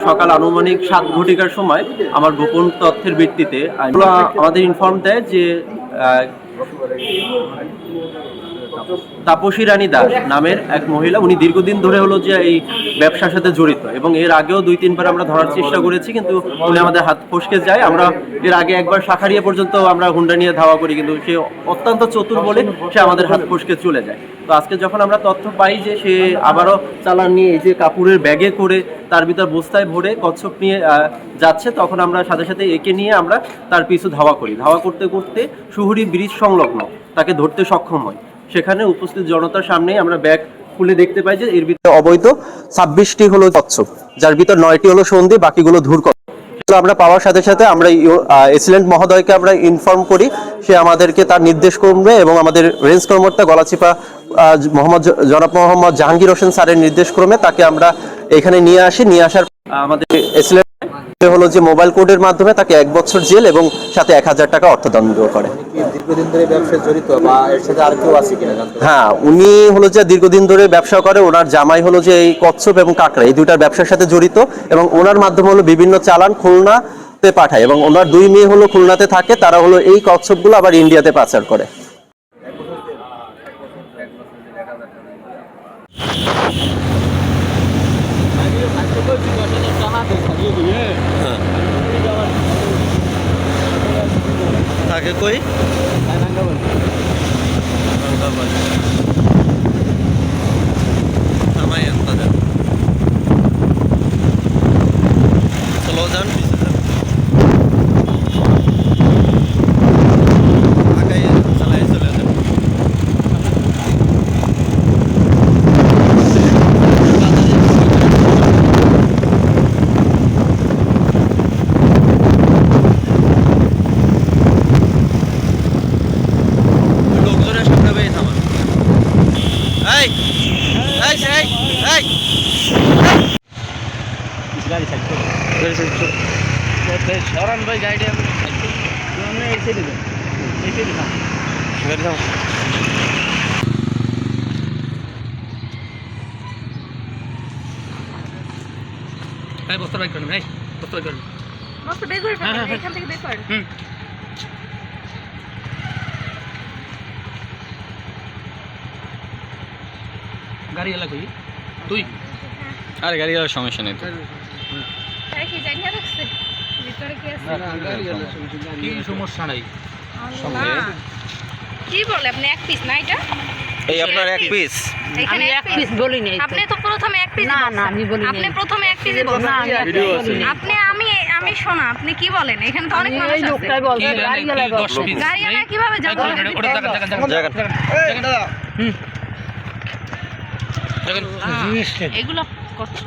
সকাল আনুমানিক সাত ঘটিকার সময় আমার গোপন তথ্যের ভিত্তিতে আমাদের ইনফর্ম দেয় যে তাপসী রানী দাস নামের এক মহিলা। উনি দীর্ঘদিন ধরে হলো যে এই ব্যবসার সাথে জড়িত এবং এর আগেও দুই, তিনবার আমরা ধরার চেষ্টা করেছি, কিন্তু উনি আমাদের হাত ফসকে যায়। আমরা এর আগে একবার শাখারিয়া পর্যন্ত আমরা হুন্ডা নিয়ে ধাওয়া করি, কিন্তু সে অত্যন্ত চতুর বলে সে আমাদের হাত ফসকে চলে যায়। তো আজকে যখন আমরা তথ্য পাই যে সে আবারও চালান নিয়ে এই যে কাপড়ের ব্যাগে করে তার ভিতর বস্তায় ভরে কচ্ছপ নিয়ে যাচ্ছে, তখন আমরা সাথে সাথে একে নিয়ে আমরা তার পিছু ধাওয়া করি। ধাওয়া করতে করতে সুহুরি ব্রিজ সংলগ্ন, তাকে ধরতে সক্ষম হয়। সেখানে উপস্থিত জনতার সামনেই আমরা ব্যাগ খুলে দেখতে পাই যে এর ভিতরে অবৈধ ছাব্বিশটি হলো কচ্ছপ যার ভিতর নয়টি হলো সন্ধি বাকিগুলো ধূর আমরা পাওয়ার সাথে সাথে আমরা এসিলেন্ট মহোদয়কে আমরা ইনফর্ম করি। সে আমাদেরকে তার নির্দেশ করবে এবং আমাদের রেঞ্জ কর্মকর্তা গলাচিপা মোহাম্মদ জনাব মোহাম্মদ জাহাঙ্গীর হোসেন স্যারের নির্দেশ ক্রমে তাকে আমরা এখানে নিয়ে আসি। নিয়ে আসার আমাদের এসিলেন্ট হলো যে মোবাইল কোডের মাধ্যমে তাকে এক বছর জেল এবং সাথে এক হাজার টাকা অর্থদণ্ড করে। কি দীর্ঘদিন ধরে ব্যবসায় জড়িত বা এর সাথে আর কেউ আছে কিনা জানতে হ্যাঁ উনি হলো যে দীর্ঘদিন ধরে ব্যবসা করে ওনার জামাই হলো যে এই কচ্ছপ এবং কাঁকড়া এই দুইটার ব্যবসার সাথে জড়িত এবং ওনার মাধ্যমে হলো বিভিন্ন চালান খুলনাতে পাঠায় এবং ওনার দুই মেয়ে হলো খুলনাতে থাকে তারা হলো এই কচ্ছপগুলো আবার ইন্ডিয়াতে পাচার করে। তাকে কই থামাইয়েন তাদের চলো এই এই এই গাড়ি সাইড করো সরান ভাই গাড়ি আমি সামনে এসে দিবেন এসে দিবেন গাড়ি থামান এই বস্তা বাইক করেন এই বস্তা বাইক করেন মস্ত বের করে হ্যাঁ, হ্যাঁ, ফেলবেন হ্যাঁ। এখান থেকে বের করেন হুম গাড়ি এলা কই তুই? আরে গাড়ি গেলে সমস্যা নেই তো। তাই কি জানিয়ে রাখছে? ভিতরে কি আছে? কি সমস্যা নাই? কি বলে আপনি এক পিস না এটা? এই আপনার এক পিস এখানে এক পিস বলি নাই আপনি তো প্রথমে এক পিস না, না, আমি বলি আপনি। প্রথমে এক পিস না, আমি এক পিস বলি নাই। আপনি আমি আমি শোনা আপনি কি বলেন? এখানে তো অনেক মানুষ এই আছে। গাড়ি গাড়ি কীভাবে যাব এগুলো করছ।